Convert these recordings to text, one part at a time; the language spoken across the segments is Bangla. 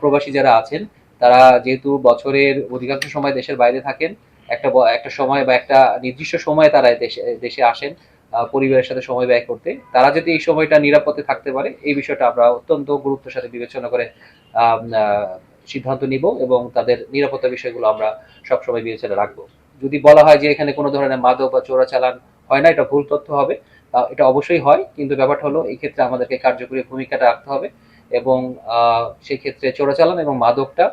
প্রবাসী যারা আছেন, তারা যেহেতু বছরের অধিকাংশ সময় দেশের বাইরে থাকেন, একটা একটা সময় বা একটা নির্দিষ্ট সময় তারা দেশে দেশে আসেন পরিবারের সাথে সময় ব্যয় করতে। তারা যদি এই সময়টা নিরাপদে থাকতে পারে, এই বিষয়টা আমরা অত্যন্ত গুরুত্বের সাথে বিবেচনা করে সিদ্ধান্ত নিব এবং তাদের নিরাপত্তা বিষয়গুলো আমরা সবসময় বিবেচনা রাখব। যদি বলা হয় যে এখানে কোনো ধরনের মাদক বা চোরাচালান হয় না, এটা ভুল তথ্য হবে এটা অবশ্যই হয়, কিন্তু ব্যাপারটা হলো এই ক্ষেত্রে আমাদেরকে কার্যকরী ভূমিকাটা রাখতে হবে। এবং আহ, সেই ক্ষেত্রে চোরাচালান এবং মাদকটা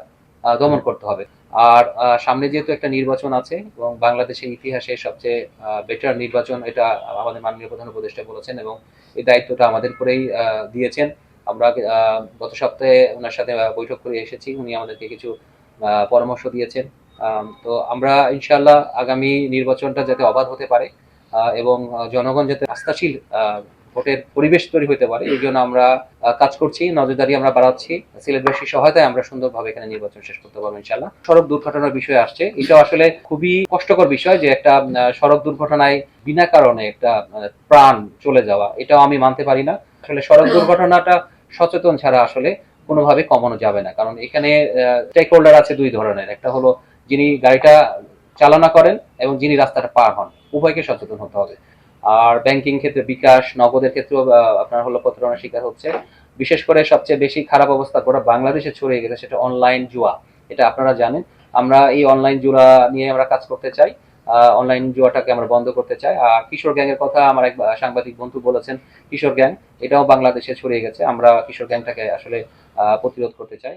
দমন করতে হবে। আর সামনে যেহেতু একটা নির্বাচন আছে এবং বাংলাদেশের ইতিহাসে সবচেয়ে বেটার নির্বাচন এটা আমাদের মাননীয় প্রধান উপদেষ্টা বলেছেন এবং এই দায়িত্বটা আমাদের করেই দিয়েছেন। আমরা গত সপ্তাহে ওনার সাথে বৈঠক করে এসেছি। উনি আমাদেরকে কিছু পরামর্শ দিয়েছেন। তো আমরা ইনশাল্লাহ আগামী নির্বাচনটা যাতে অবাধ হতে পারে এবং জনগণ যাতে আস্থাশীল ভোটের পরিবেশ তৈরি হতে পারে, এই জন্য আমরা কাজ করছি, নজরদারি আমরা বাড়াচ্ছি সিলেটবাসীর সহায়তায় আমরা সুন্দরভাবে এখানে নির্বাচন শেষ করতে পারব ইনশাল্লাহ সড়ক দুর্ঘটনার বিষয় আসছে এটা আসলে খুবই কষ্টকর বিষয় যে একটা সড়ক দুর্ঘটনায় বিনা কারণে একটা প্রাণ চলে যাওয়া, এটাও আমি মানতে পারি না। আসলে সড়ক দুর্ঘটনাটা সচেতন ছাড়া আসলে কোনোভাবে কমানো যাবে না, কারণ এখানে স্টেক হোল্ডার আছে দুই ধরনের, একটা হলো যিনি গাড়িটা চালনা করেন এবং যিনি রাস্তাটা পার হন, উভয়কে সচেতন হতে হবে। আর ব্যাংকিং ক্ষেত্রে বিকাশ, নগদের ক্ষেত্রেও আপনার হলো প্রতারণার শিকার হচ্ছে। বিশেষ করে সবচেয়ে বেশি খারাপ অবস্থা গোটা বাংলাদেশে ছড়িয়ে গেছে, সেটা অনলাইন জুয়া। এটা আপনারা জানেন। আমরা এই অনলাইন জুয়া নিয়ে আমরা কাজ করতে চাই। অনলাইন জুয়াটাকে আমরা বন্ধ করতে চাই। আর কিশোর গ্যাংয়ের কথা আমার এক সাংবাদিক বন্ধু বলেছেন, কিশোর গ্যাং, এটাও বাংলাদেশে ছড়িয়ে গেছে। আমরা কিশোর গ্যাংটাকে আসলে প্রতিরোধ করতে চাই।